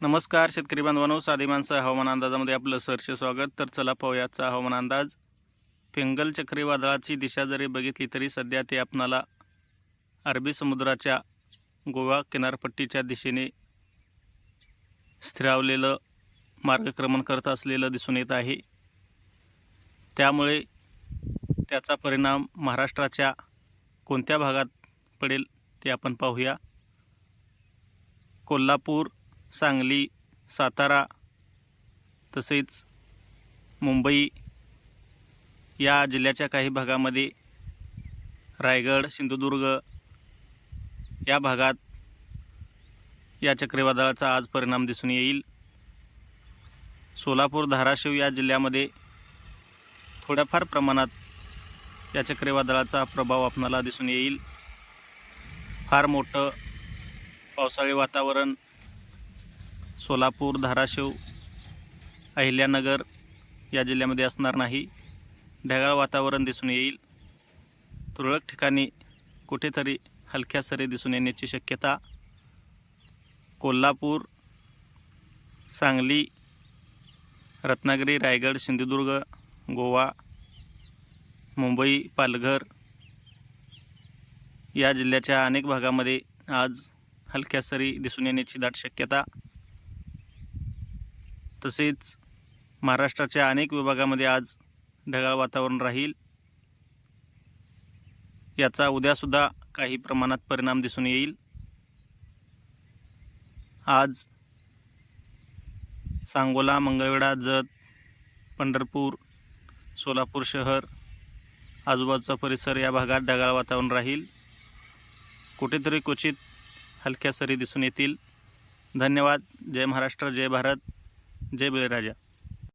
नमस्कार शेतकरी बांधवांनो. साधी माणसं हवामान अंदाजामध्ये आपलं सरसे स्वागत. तर चला पाहूयाचा हवामान अंदाज. फिंगल चक्रीवादळाची दिशा जरी बघितली तरी सध्या ते आपणाला अरबी समुद्राच्या गोवा किनारपट्टीच्या दिशेने स्थिरावलेलं मार्गक्रमण करत असलेलं दिसून येत आहे. त्यामुळे त्याचा परिणाम महाराष्ट्राच्या कोणत्या भागात पडेल ते आपण पाहूया. कोल्हापूर सांगली सातारा तसेच मुंबई या जिल्ह्याच्या काही भागामध्ये रायगड सिंधुदुर्ग या भागात या चक्रीवादळाचा आज परिणाम दिसून येईल. सोलापूर धाराशिव या जिल्ह्यामध्ये थोड्याफार प्रमाणात या चक्रीवादळाचा प्रभाव आपणाला दिसून येईल. फार मोठं पावसाळी वातावरण सोलापूर धाराशिव अहिल्यानगर या जिल्ह्यामध्ये असणार नाही. ढगाळ वातावरण दिसून येईल. तुरळक ठिकाणी कुठेतरी हलक्या सरी दिसून येण्याची शक्यता. कोल्हापूर सांगली रत्नागिरी रायगड सिंधुदुर्ग गोवा मुंबई पालघर या जिल्ह्याच्या अनेक भागामध्ये आज हलक्या सरी दिसून येण्याची दाट शक्यता. तसेच महाराष्ट्राच्या अनेक विभागामध्ये आज ढगाळ वातावरण राहील. याचा उद्यासुद्धा काही प्रमाणात परिणाम दिसून येईल. आज सांगोला मंगळवेढा जत पंढरपूर सोलापूर शहर आजूबाजूचा परिसर या भागात ढगाळ वातावरण राहील. कुठेतरी क्वचित हलक्या सरी दिसून येतील. धन्यवाद. जय महाराष्ट्र जय भारत. जय बळीराजा